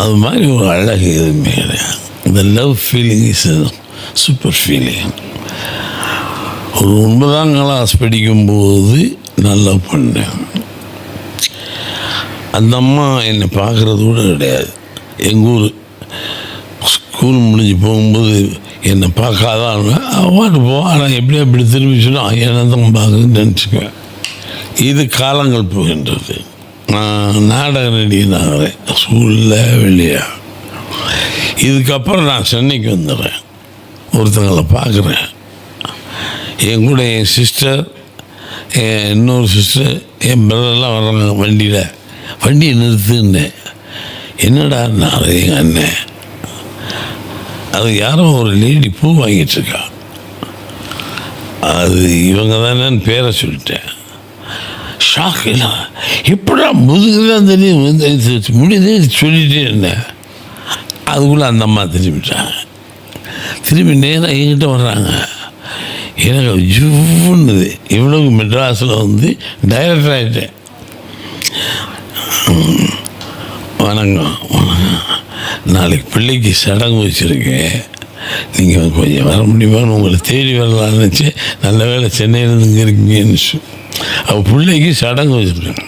அது மாதிரி ஒரு அழகு எதுவுமே கிடையாது இந்த love feeling is super feeling ஒரு ஒன்பதாம் கிளாஸ் படிக்கும்போது நல்லா பண்ணேன். அந்த அம்மா என்னை பார்க்குறது கூட கிடையாது. எங்கள் ஊர் ஸ்கூல் முடிஞ்சு போகும்போது என்னை பார்க்காதான் அவாட்டு போ ஆனால் எப்படி அப்படி திரும்பி சொன்னால் என்ன தான் பார்க்குன்னு நினச்சிக்குவேன். இது காலங்கள் போகின்றது. நான் நாடக நடிகனாகிறேன் ஸ்கூலில் வெளியே. இதுக்கப்புறம் நான் சென்னைக்கு வந்துடுறேன் ஒருத்தங்களை பார்க்குறேன். என் கூட என் சிஸ்டர் என் இன்னொரு சிஸ்டர் என் பிரதர்லாம் வர்றாங்க வண்டியில். வண்டியை நிறுத்துன்னேன். என்னடா நான் எங்கள் அண்ணன்? அது யாரோ ஒரு லேடி பூ வாங்கிட்டு இருக்கா. அது இவங்க தானேன்னு பேரை சொல்லிட்டேன். ஷாக் இல்லை. எப்படா முதுகுதான் தெரியும் வந்து முடியுது சொல்லிகிட்டே இருந்தேன். அதுக்குள்ளே அந்த அம்மா திரும்பிட்டாங்க திரும்பி நேராக என்கிட்ட வர்றாங்க. எனக்கு ஜூன்னுது இவ்வளவு மெட்ராஸில் வந்து டைரக்டர் ஆகிட்டேன் வணக்கம். வணக்கம். நாளைக்கு பிள்ளைக்கு சடங்கு வச்சுருக்கேன். நீங்கள் கொஞ்சம் வர முடியுமான்னு உங்களை தேடி வரலாம்னு நினச்சி நல்ல வேலை சென்னையிலேருந்து இங்கே இருக்கீங்கன்னு அவள் பிள்ளைக்கு சடங்கு வச்சுருக்கேன்.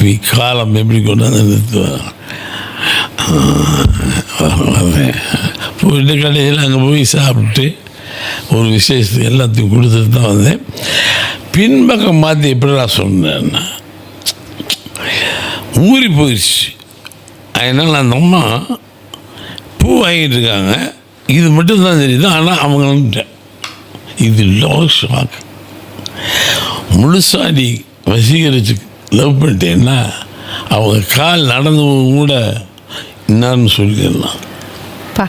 நீ காலம் எப்படி கொண்டாந்து நிறுத்துவாங்க வர்றேன் போயிட்டு கடையில் அங்கே போய் சாப்பிட்டு ஒரு விசேஷத்துக்கு எல்லாத்தையும் கொடுத்துட்டு தான் வந்தேன். பின்பக்கம் மாற்றி எப்படி நான் சொன்னேன்னா ஊறி போயிடுச்சு. அதனால் அந்த அம்மா பூ வாங்கிட்டு இருக்காங்க இது மட்டும்தான் தெரியுது ஆனால் அவங்கள்ட்ட இது லோ ஷாக் முழுசாக நீ வசீகரிச்சு லவ் பண்ணிட்டேன்னா அவங்க கால் நடந்து கூட என்னன்னு சொல்லிடலாம் பா.